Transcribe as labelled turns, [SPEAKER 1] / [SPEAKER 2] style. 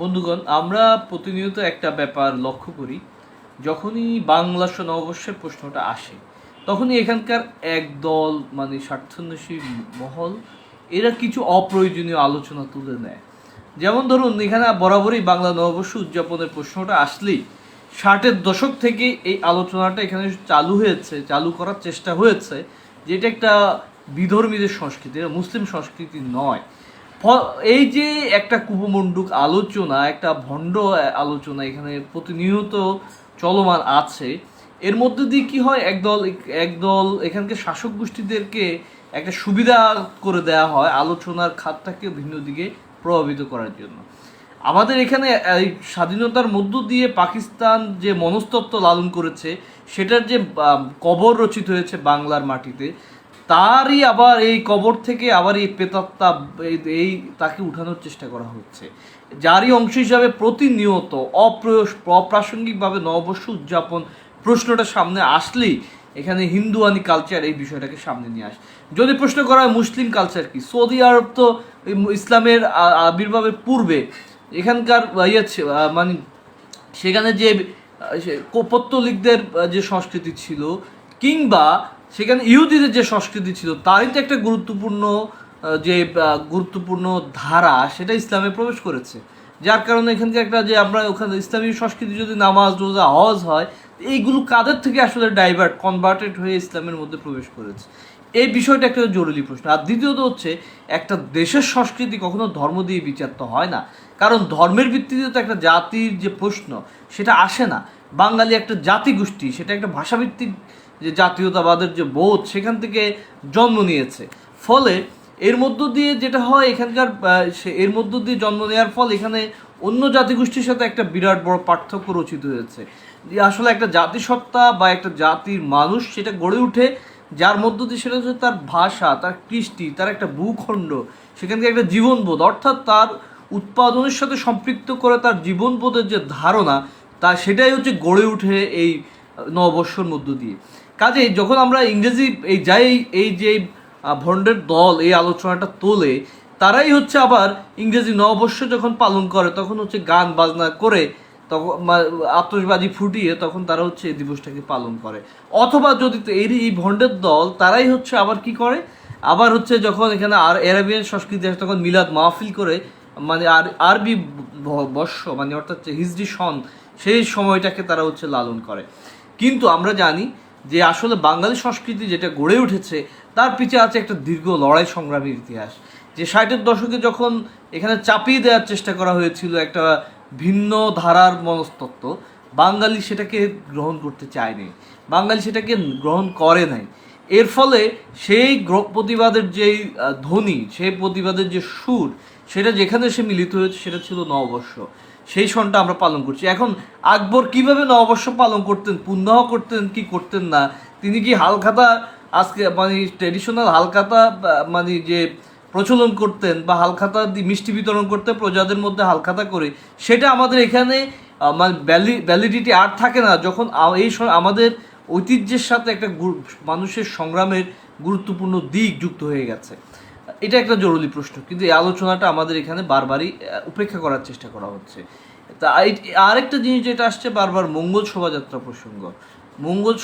[SPEAKER 1] বন্ধুগণ, আমরা প্রতিনিয়ত একটা ব্যাপার লক্ষ্য করি, যখনই বাংলা নববর্ষের প্রশ্নটা আসে, তখনই এখানকার একদল মানে স্বার্থান্বেষী মহল, এরা কিছু অপ্রয়োজনীয় আলোচনা তুলে নেয়। যেমন ধরুন, এখানে বরাবরই বাংলা নববর্ষ উদযাপনের প্রশ্নটা আসলেই ষাটের দশক থেকে এই আলোচনাটা এখানে চালু হয়েছে, চালু করার চেষ্টা হয়েছে, যেটা একটা বিধর্মীদের সংস্কৃতি মুসলিম সংস্কৃতি নয়। এই যে একটা কুপমণ্ডুক আলোচনা, একটা ভণ্ড আলোচনা এখানে প্রতিনিয়ত চলমান আছে, এর মধ্যে দিয়ে কি হয় একদল একদল এখানকার শাসক গোষ্ঠীদেরকে একটা সুবিধা করে দেওয়া হয় আলোচনার খাতটাকে ভিন্ন দিকে প্রভাবিত করার জন্য। আমাদের এখানে এই স্বাধীনতার মধ্য দিয়ে পাকিস্তান যে মনস্তত্ত্ব লালন করেছে, সেটার যে কবর রচিত হয়েছে বাংলার মাটিতে তারই আবার এই কবর থেকে আবার এই পেতাত্তা এই- তাকে উঠানোর চেষ্টা করা হচ্ছে। যারই অংশ হিসাবে প্রতিনিয়ত অপ্রয়স, অপ্রাসঙ্গিকভাবে নববর্ষ উদযাপন প্রশ্নটা সামনে আসলেই এখানে হিন্দুয়ানি কালচার এই বিষয়টাকে সামনে নিয়ে আসে। যদি প্রশ্ন করা হয় মুসলিম কালচার কি? সৌদি আরব তো ইসলামের আবির্ভাবের পূর্বে এখানকার ইয়ে মানে সেখানে যে পত্তলিকদের যে সংস্কৃতি ছিল কিংবা সেখানে ইহুদিদের যে সংস্কৃতি ছিল, তারই তো একটা গুরুত্বপূর্ণ যে গুরুত্বপূর্ণ ধারা, সেটা ইসলামে প্রবেশ করেছে। যার কারণে এখানকার একটা যে আমরা ওখানে ইসলামী সংস্কৃতি যদি নামাজ, রোজা, হজ হয়, এইগুলো কাদের থেকে আসলে ডাইভার্ট কনভার্টেড হয়ে ইসলামের মধ্যে প্রবেশ করেছে? এই বিষয়টা একটা জরুরি প্রশ্ন। আর দ্বিতীয়ত হচ্ছে, একটা দেশের সংস্কৃতি কখনো ধর্ম দিয়ে বিচার তো হয় না। কারণ ধর্মের ভিত্তিতে তো একটা জাতির যে প্রশ্ন, সেটা আসে না। বাঙালি একটা জাতি গোষ্ঠী সেটা একটা ভাষাভিত্তিক যে জাতীয়তাবাদের যে বোধ, সেখান থেকে জন্ম নিয়েছে। ফলে এর মধ্য দিয়ে যেটা হয়, এখানকার এর মধ্য দিয়ে জন্ম নেওয়ার ফল এখানে অন্য জাতিগোষ্ঠীর সাথে একটা বিরাট বড় পার্থক্য রচিত হয়েছে। যে আসলে একটা জাতিসত্তা বা একটা জাতির মানুষ সেটা গড়ে উঠে, যার মধ্য দিয়ে সেটা হচ্ছে তার ভাষা, তার কৃষ্টি, তার একটা ভূখণ্ড, সেখানকার একটা জীবনবোধ। অর্থাৎ তার উৎপাদনের সাথে সম্পৃক্ত করে তার জীবনবোধের যে ধারণা, তা সেটাই হচ্ছে গড়ে ওঠে এই নববর্ষর মধ্য দিয়ে। কাজেই যখন আমরা ইংরেজি এই যাই এই যে ভণ্ডের দল এই আলোচনাটা তোলে, তারাই হচ্ছে আবার ইংরেজি নববর্ষ যখন পালন করে, তখন হচ্ছে গান বাজনা করে, তখন মা- ফুটিয়ে তখন তারা হচ্ছে এই দিবসটাকে পালন করে। অথবা যদি তো এরই এই ভণ্ডের দল, তারাই হচ্ছে আবার কি করে? আবার হচ্ছে যখন এখানে আর অ্যারাবিয়ান সংস্কৃতি আসে, তখন মিলাদ মাহফিল করে মানে আর, আরবি বর্ষ মানে অর্থাৎ যে হিজরি সন, সেই সময়টাকে তারা হচ্ছে লালন করে। কিন্তু আমরা জানি যে আসলে বাঙালি সংস্কৃতি যেটা গড়ে উঠেছে, তার পিছে আছে একটা দীর্ঘ লড়াই সংগ্রামের ইতিহাস। যে ষাটের দশকে যখন এখানে চাপিয়ে দেওয়ার চেষ্টা করা হয়েছিল একটা ভিন্ন ধারার মনস্তত্ত্ব, বাঙালি সেটাকে গ্রহণ করতে চায়নি বাঙালি সেটাকে গ্রহণ করে নাই। এর ফলে সেই প্রতিবাদের যেই ধ্বনি, সেই প্রতিবাদের যে সুর, সেটা যেখানে সে মিলিত হয়েছে সেটা ছিল নববর্ষ। সেই সনটা আমরা পালন করছি। এখন আকবর কীভাবে নববর্ষ পালন করতেন, পুণ্যাহ করতেন, কি করতেন না? তিনি কি হালখাতা আজকে মানে ট্রেডিশনাল হালখাতা মানে যে প্রচলন করতেন বা হালখাতা মিষ্টি বিতরণ করতে প্রজাদের মধ্যে হালখাতা করে, সেটা আমাদের এখানে মানে ভ্যালিডিটি আর থাকে না। যখন এই আমাদের ঐতিহ্যের সাথে একটা মানুষের সংগ্রামের গুরুত্বপূর্ণ দিক যুক্ত হয়ে গেছে। এটা একটা জরুরি প্রশ্ন, কিন্তু এই আলোচনাটা আমাদের এখানে বারবারই উপেক্ষা করার চেষ্টা করা হচ্ছে। তা আরেকটা জিনিস যেটা আসছে বারবার, মঙ্গল শোভাযাত্রা প্রসঙ্গ। মঙ্গল